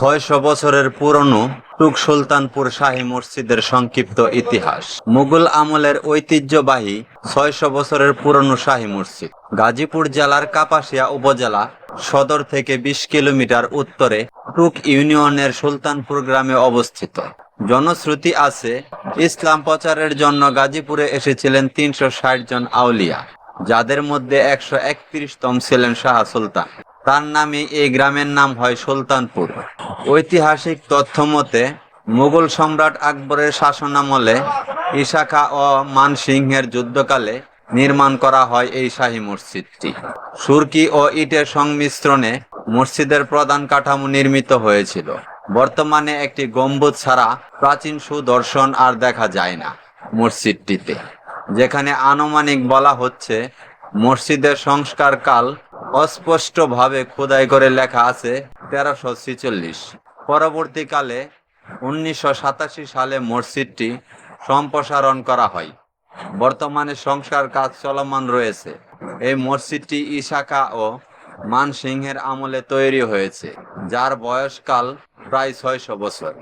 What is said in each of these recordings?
ছয়শো বছরের পুরনো টুক সুলতানপুর শাহী মসজিদের সংক্ষিপ্ত ইতিহাস। মুঘল আমলের ঐতিহ্যবাহী ছয়শো বছরের পুরনো শাহী মসজিদ। গাজীপুর জেলার কাপাসিয়া উপজেলা সদর থেকে বিশ কিলোমিটার উত্তরে টুক ইউনিয়নের সুলতানপুর গ্রামে অবস্থিত। জনশ্রুতি আছে, ইসলাম প্রচারের জন্য গাজীপুরে এসেছিলেন তিনশো ষাট জন আউলিয়া, যাদের মধ্যে একশো একত্রিশতম ছিলেন শাহ সুলতান। তার নামে এই গ্রামের নাম হয় সুলতানপুর। ঐতিহাসিক তথ্য মতে মুঘল সম্রাট আকবরের শাসনামলে ইশাখা ও মানসিংহের যুদ্ধকালে নির্মাণ করা হয় এই শাহী মসজিদটি। সুরকি ও ইটের সংমিশ্রণে মসজিদের প্রধান কাঠামো নির্মিত হয়েছিল। বর্তমানে একটি গম্বুজ ছাড়া প্রাচীন সুদর্শন আর দেখা যায় না মসজিদটিতে। যেখানে আনুমানিক বলা হচ্ছে, মসজিদের সংস্কার কাল অস্পষ্টভাবে খোদাই করে লেখা আছে তেরোশো ছিচল্লিশ। পরবর্তীকালে উনিশশো সাতাশি সালে মসজিদটি সম্প্রসারণ করা হয়। বর্তমানে সংস্কার কাজ চলমান রয়েছে। এই মসজিদটি ইশাকা ও মানসিংহের আমলে তৈরি হয়েছে, যার বয়সকাল প্রায় ছয়শো বছর।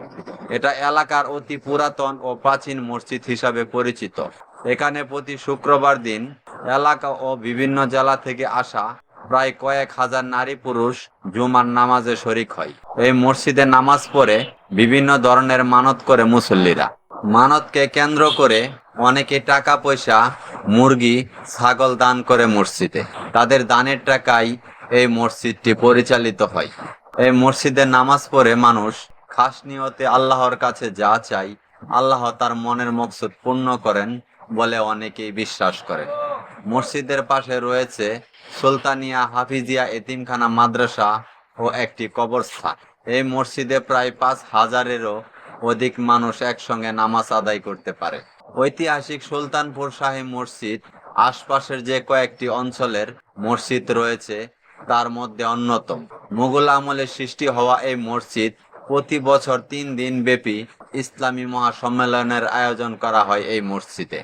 এটা এলাকার অতি পুরাতন ও প্রাচীন মসজিদ হিসাবে পরিচিত। এখানে প্রতি শুক্রবার দিন এলাকা ও বিভিন্ন জেলা থেকে আসা প্রায় কয়েক হাজার নারী পুরুষ জুমার নামাজে শরিক হয়। এই মসজিদে নামাজ পড়ে বিভিন্ন ধরনের মানত করে মুসল্লিরা। মানতকে কেন্দ্র করে অনেকে টাকা পয়সা মুরগি, ছাগল দান করে মসজিদে। তাদের দানের টাকায় এই মসজিদটি পরিচালিত হয়। এই মসজিদে নামাজ পড়ে মানুষ খাস নিয়তে আল্লাহর কাছে যা চাই আল্লাহ তার মনের মকসুদ পূর্ণ করেন বলে অনেকেই বিশ্বাস করেন। মসজিদের পাশে রয়েছে সুলতানিয়া হাফিজিয়া এতিমখানা মাদ্রাসা ও একটি কবরস্থান। এই মসজিদে প্রায় পাঁচ হাজারেরও অধিক মানুষ একসঙ্গে নামাজ আদায় করতে পারে। ঐতিহাসিক সুলতানপুর শাহী মসজিদ আশপাশের যে কয়েকটি অঞ্চলের মসজিদ রয়েছে, তার মধ্যে অন্যতম। মুঘল আমলে সৃষ্টি হওয়া এই মসজিদ প্রতি বছর তিন দিন ব্যাপী ইসলামী মহাসম্মেলনের আয়োজন করা হয় এই মসজিদে।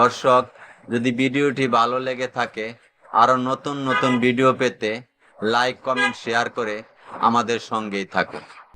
দর্শক যদি ভিডিওটি ভালো লেগে থাকে আরও নতুন নতুন ভিডিও পেতে লাইক কমেন্ট শেয়ার করে আমাদের সঙ্গেই থাকুন।